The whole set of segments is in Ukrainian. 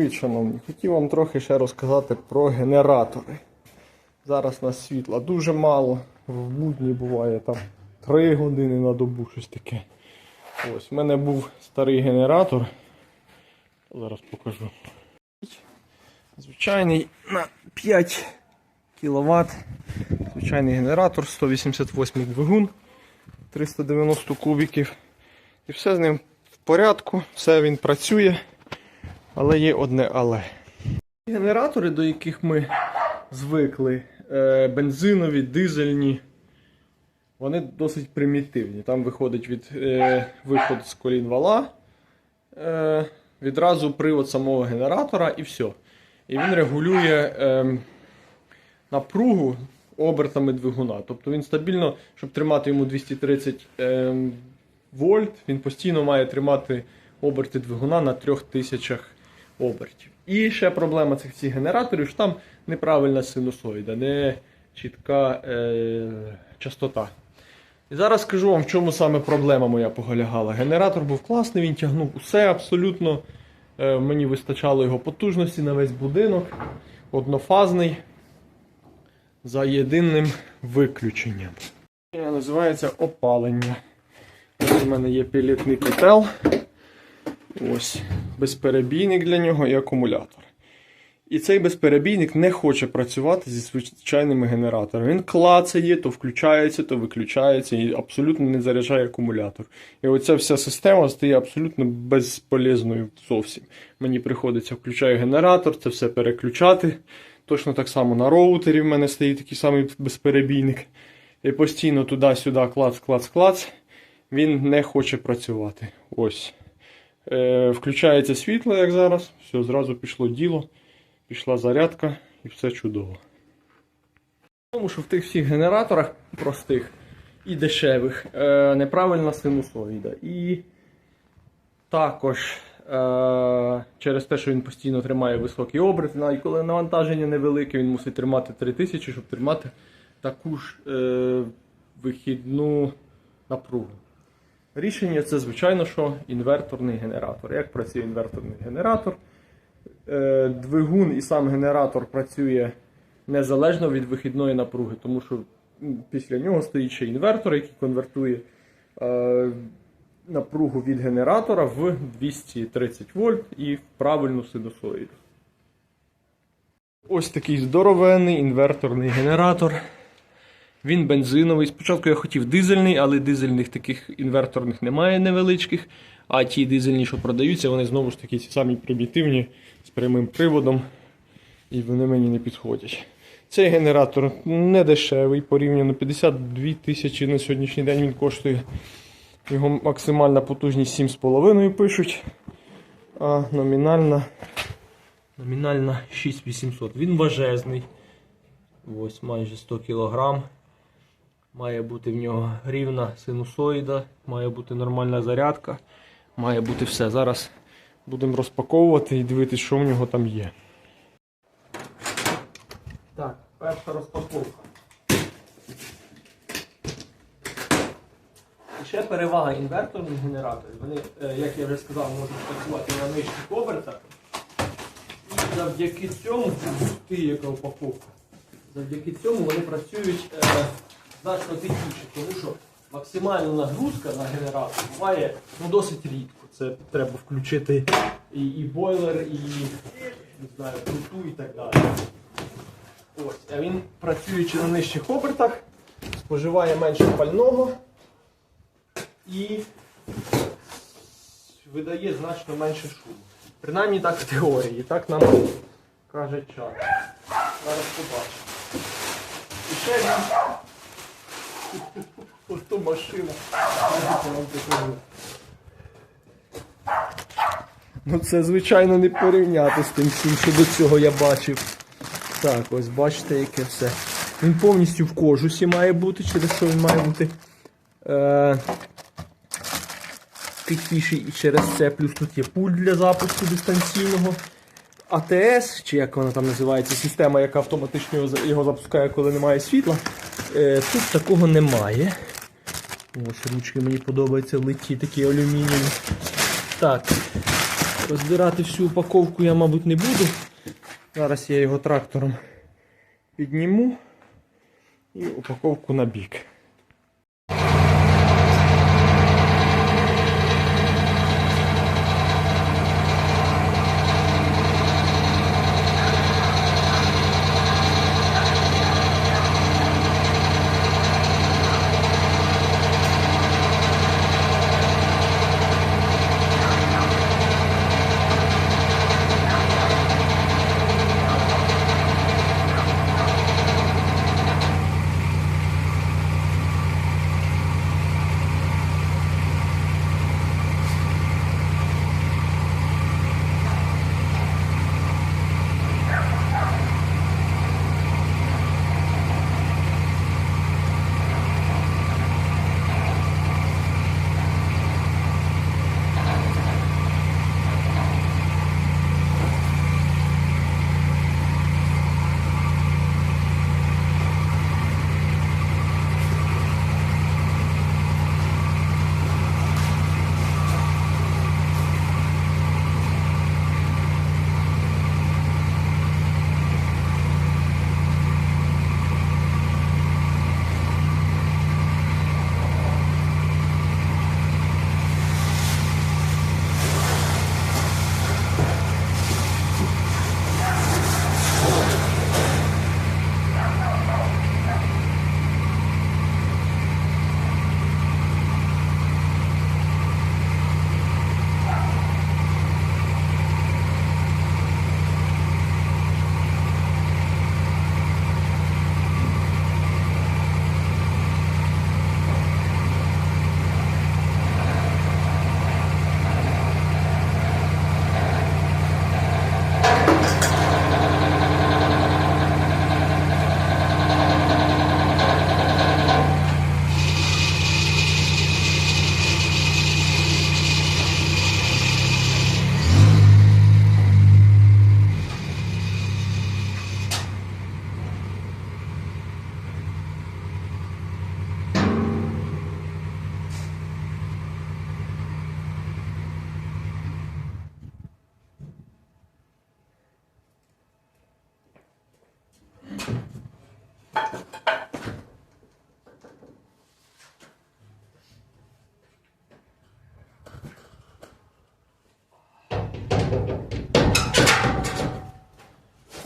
Привіт, шановні. Хотів вам трохи ще розказати про генератори. Зараз у нас світла дуже мало. В будні буває там 3 години на добу, щось таке. Ось, в мене був старий генератор. Зараз покажу. Звичайний на 5 кВт. Звичайний генератор, 188 двигун, 390 кубіків. І все з ним в порядку, все він працює. Але є одне але. Генератори, до яких ми звикли, е, бензинові, дизельні, вони досить примітивні. Там виходить від е, виход з колін вала, е, відразу привод самого генератора і все. І він регулює напругу обертами двигуна. Тобто він стабільно, щоб тримати йому 230 е, вольт, він постійно має тримати оберти двигуна на 3000 обертів. І ще проблема цих всіх генераторів, що там неправильна синусоїда, не чітка е, частота. І зараз скажу вам, в чому саме проблема моя поголягала. Генератор був класний, він тягнув усе абсолютно. Е, мені вистачало його потужності на весь будинок, однофазний, за єдиним виключенням. Називається опалення. Ось у мене є пілітний котел. Ось безперебійник для нього і акумулятор. І цей безперебійник не хоче працювати зі звичайними генераторами. Він клацає, то включається, то виключається і абсолютно не заряджає акумулятор. І оця вся система стає абсолютно безполезною зовсім. Мені приходиться включаю генератор, це все переключати. Точно так само на роутері в мене стоїть такий самий безперебійник. І постійно туди-сюди клац, клац, клац. Він не хоче працювати. Ось. Е, включається світло, як зараз. Все, зразу пішло діло, пішла зарядка і все чудово. Тому що в тих всіх генераторах простих і дешевих е, неправильна синусоїда. І також е, через те, що він постійно тримає високий оберт, навіть коли навантаження невелике, він мусить тримати 3000, щоб тримати таку ж вихідну напругу. Рішення це, звичайно, що інверторний генератор. Як працює інверторний генератор? Е, Двигун і сам генератор працює незалежно від вихідної напруги, тому що після нього стоїть ще інвертор, який конвертує е, напругу від генератора в 230 вольт і в правильну синусоїду. Ось такий здоровенний інверторний генератор. Він бензиновий. Спочатку я хотів дизельний, але дизельних таких інверторних немає невеличких. А ті дизельні, що продаються, вони знову ж таки ці самі примітивні з прямим приводом. І вони мені не підходять. Цей генератор не дешевий, порівняно 52 тисячі на сьогоднішній день він коштує. Його максимальна потужність 7,5 пишуть. А номінальна, номінальна 6800. Він важезний. Ось майже 100 кг. Має бути в нього рівна синусоїда, має бути нормальна зарядка, має бути все. Зараз будемо розпаковувати і дивитися, що в нього там є. Так, перша розпаковка. Ще перевага інверторних генераторів. Вони, е, як я вже сказав, можуть працювати на нижчих обертах. І завдяки цьому, ти, яка упаковка. Завдяки цьому вони працюють е, значно тихіше, тому що максимальна нагрузка на генератор буває ну, досить рідко. Це треба включити і, і бойлер, і не знаю, плиту і так далі. Ось, а він працюючи на нижчих обертах, споживає менше пального і видає значно менше шуму. Принаймні так в теорії, так нам каже час. Зараз побачимо. І ще він. Ото машина. Ну це звичайно не порівняти з тим всім, що до цього я бачив. Так, ось бачите, яке все. Він повністю в кожусі має бути, через що він має бути е, тихіший і через це. Плюс тут є пульт для запуску дистанційного. АТС, чи як вона там називається, система, яка автоматично його запускає, коли немає світла. Е, тут такого немає. Ось ручки мені подобаються литі, такі алюмінієві. Так. роздирати всю упаковку я, мабуть, не буду. Зараз я його трактором підніму і упаковку на бік.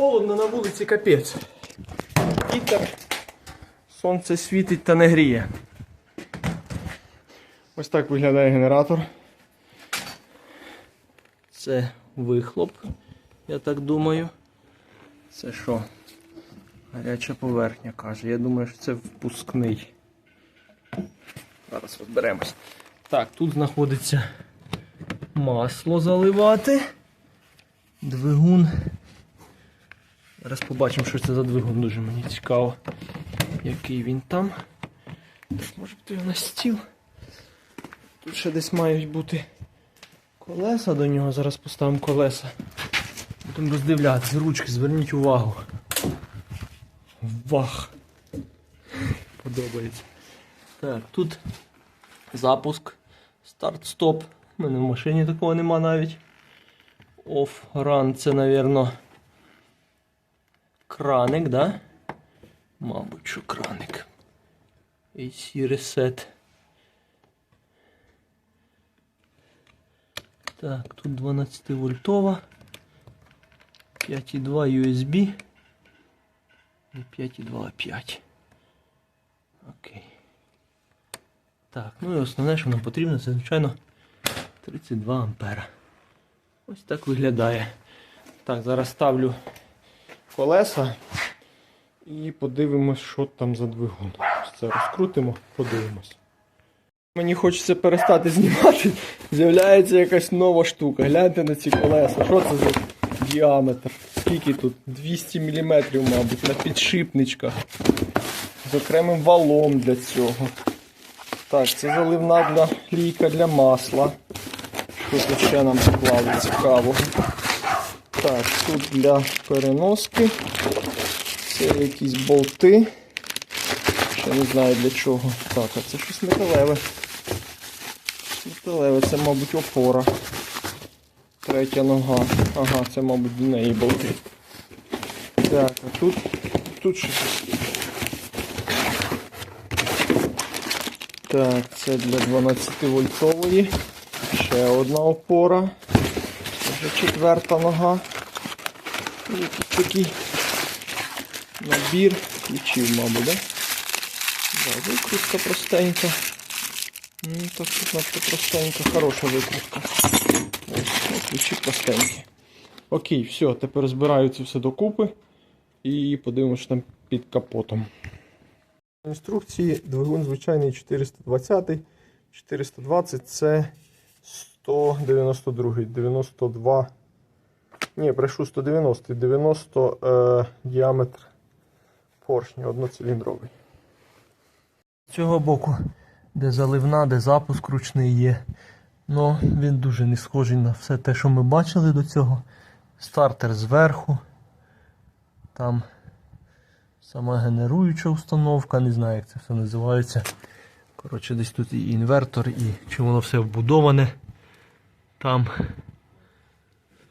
Холодно на вулиці капець. Вітер. Сонце світить та не гріє. Ось так виглядає генератор. Це вихлоп, я так думаю. Це що? Гаряча поверхня каже. Я думаю, що це впускний. Зараз розберемось. Так, тут знаходиться масло заливати. Двигун. Зараз побачимо, що це за двигун. Дуже мені цікаво, який він там. Може бути його на стіл. Тут ще десь мають бути колеса до нього. Зараз поставимо колеса. Будемо роздивлятися. Ручки, зверніть увагу. Вах. Подобається. Так, тут запуск. Старт-стоп. У мене в машині такого нема навіть. Off-run це, напевно, краник, да? Мабуть, що краник. AC Reset. Так, тут 12 вольтова. 5,2 USB. І 5,2 5. Окей. Так, ну і основне, що нам потрібно, це, звичайно, 32 ампера. Ось так виглядає. Так, зараз ставлю колеса і подивимось, що там за двигун. Це розкрутимо, подивимось. Мені хочеться перестати знімати. З'являється якась нова штука. Гляньте на ці колеса. Що це за діаметр? Скільки тут? 200 мм, мабуть, на підшипничках. З окремим валом для цього. Так, це заливна для лійка для масла. Що тут ще нам поклали цікавого. Так, тут для переноски. Це якісь болти. Ще не знаю для чого. Так, а це щось металеве. Металеве, це, мабуть, опора. Третя нога. Ага, це, мабуть, до неї болти. Так, а тут, тут щось. Так, це для 12 вольтової. Ще одна опора. Четверта нога. І тут такий набір ключів, мабуть, да? Да, викрутка простенька. Ну, так тут надто простенька, хороша викрутка. Ось, ось ключі простенькі. Окей, все, тепер збираю це все докупи і подивимося, там під капотом. Інструкції двигун звичайний 420. 420 це 192, 92. Ні, брешу 190, 90 е, діаметр поршня одноциліндровий. З цього боку, де заливна, де запуск ручний є. Ну, він дуже не схожий на все те, що ми бачили до цього. Стартер зверху. Там сама генеруюча установка, не знаю, як це все називається. Коротше, десь тут і інвертор, і чи воно все вбудоване. Там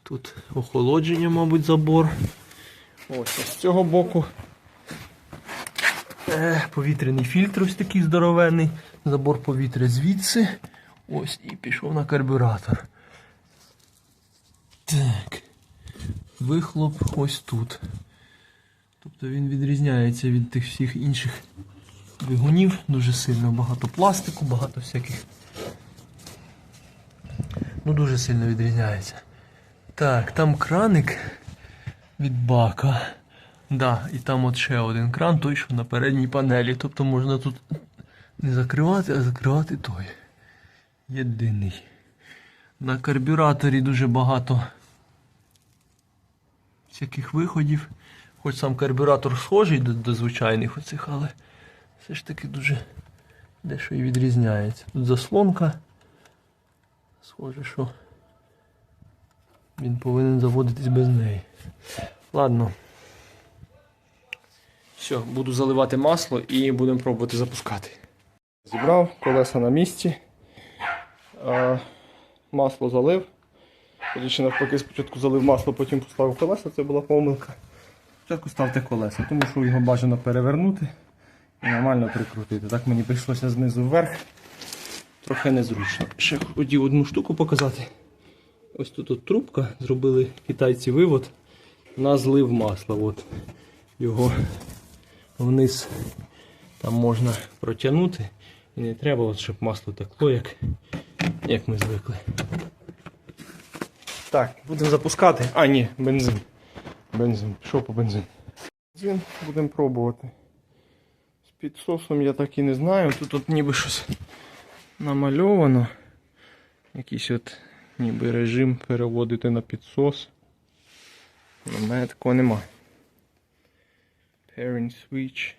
тут охолодження, мабуть, забор. Ось а з цього боку. Е, повітряний фільтр ось такий здоровенний. Забор повітря звідси. Ось і пішов на карбюратор. Так. Вихлоп ось тут. Тобто він відрізняється від тих всіх інших двигунів. Дуже сильно багато пластику, багато всяких. Ну, дуже сильно відрізняється. Так, там краник від бака. Да, і там от ще один кран, той, що на передній панелі. Тобто можна тут не закривати, а закривати той. Єдиний. На карбюраторі дуже багато всяких виходів. Хоч сам карбюратор схожий до, до звичайних оцих, але все ж таки дуже дещо і відрізняється. Тут заслонка. Схоже, що він повинен заводитись без неї. Ладно. Все, буду заливати масло і будемо пробувати запускати. Зібрав колеса на місці. Масло залив. Тоді навпаки, спочатку залив масло, потім поставив колеса, це була помилка. Спочатку ставте колеса, тому що його бажано перевернути і нормально прикрутити. Так мені прийшлося знизу вверх. Трохи незручно. Ще хотів одну штуку показати. Ось тут от трубка, зробили китайці вивод на злив масла. От. Його вниз там можна протягнути. І не треба, от, щоб масло текло, як, як ми звикли. Так, будемо запускати. А, ні, бензин. Бензин. Пішов по бензин. Бензин будемо пробувати. З підсосом я так і не знаю. Тут от ніби щось намальовано. Якийсь от ніби режим переводити на підсос. У мене такого нема. Pairing switch.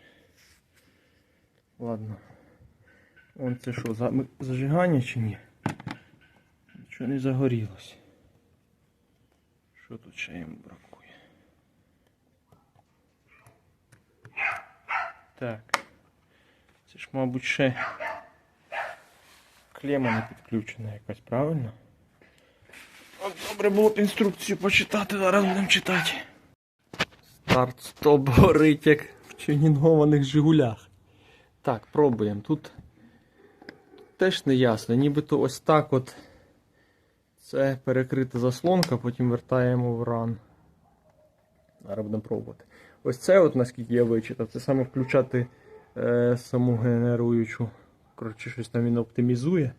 Ладно. Он це що, зажигання чи ні? Нічого не загорілось. Що тут ще їм бракує? Так. Це ж, мабуть, ще клема не підключена якась, правильно? От добре було б інструкцію почитати, зараз будемо читати. Старт стоп горить, як в тюнінгованих Жигулях. Так, пробуємо. Тут теж не ясно, нібито ось так от. Це перекрита заслонка, потім вертаємо в ран. Зараз будемо пробувати. Ось це, от, наскільки я вичитав, це саме включати е, саму генеруючу. Коротше, щось там він оптимізує.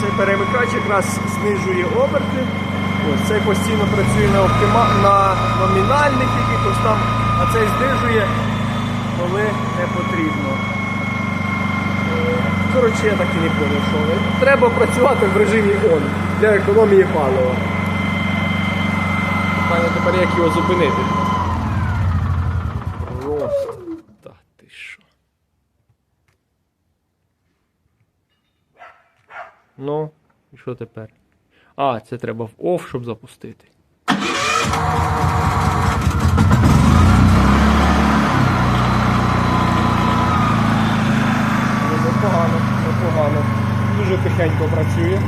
Цей перемикач якраз знижує оберти. Ось цей постійно працює на, оптима... на номінальних якихось там, а цей знижує, коли не потрібно. Коротше, я так і не поняв, що треба працювати в режимі ON для економії палива. Питання тепер як його зупинити. Просто. Та ти що? Ну, і що тепер? А, це треба в OFF, щоб запустити. Ну, Непогано, непогано. Дуже тихенько працює.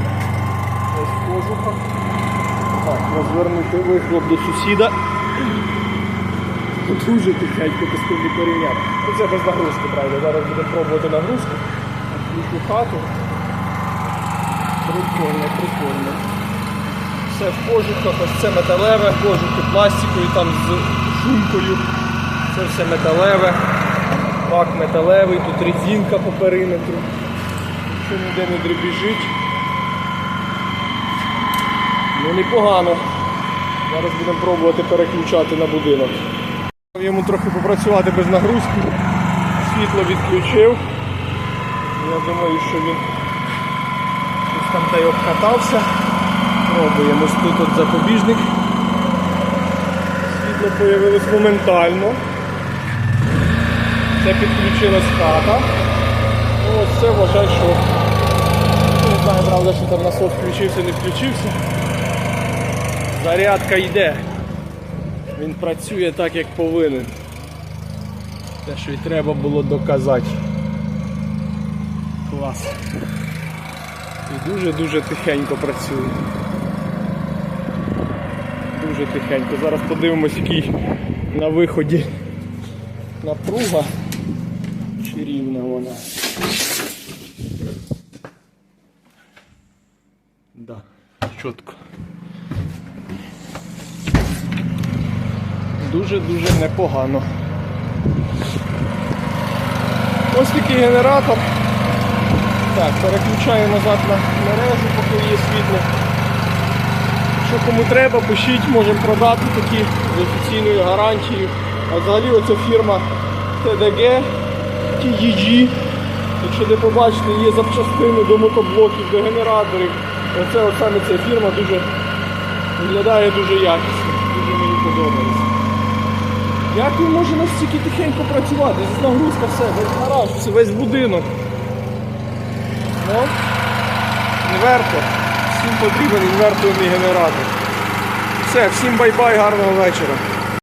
Ось кожуха. Так, розвернути вихлоп до сусіда. Дуже тихенько без тим порівняти. Ну це без нагрузки, правда. Зараз будемо пробувати нагрузку. Включу хату. Прикольно, прикольно. Все в кожухах, ось це металеве, кожухи пластикові, там з шумкою. Це все металеве. Бак металевий, тут резинка по периметру. Нічого ніде не дребіжить. Ну непогано. Зараз будемо пробувати переключати на будинок. Йому трохи попрацювати без нагрузки. Світло відключив. Я думаю, що він щось там та й обкатався. Пробуємо тут от запобіжник. Світло появилось моментально. Це підключилась хата. Ну, ось це вважаю, що знаю, правда, що там насос включився, не включився. Зарядка йде. Він працює так, як повинен. Те, що й треба було доказати. Клас. І дуже-дуже тихенько працює. Дуже тихенько. Зараз подивимось, який на виході напруга. Чи рівна вона. Чітко. Дуже-дуже непогано. Ось такий генератор. Так, переключаю назад на мережу, поки є світло. Якщо кому треба, пишіть, можемо продати такі з офіційною гарантією. А взагалі оця фірма TDG, TEG. Якщо не побачите, є запчастини до мотоблоків, до генераторів. Оце от саме ця фірма дуже виглядає дуже якісно. Дуже мені подобається. Як він може настільки тихенько працювати? З нагрузка все, весь гараж, все, весь будинок. Ну, інвертор. Всім потрібен інверторний генератор. Все, всім бай-бай, гарного вечора.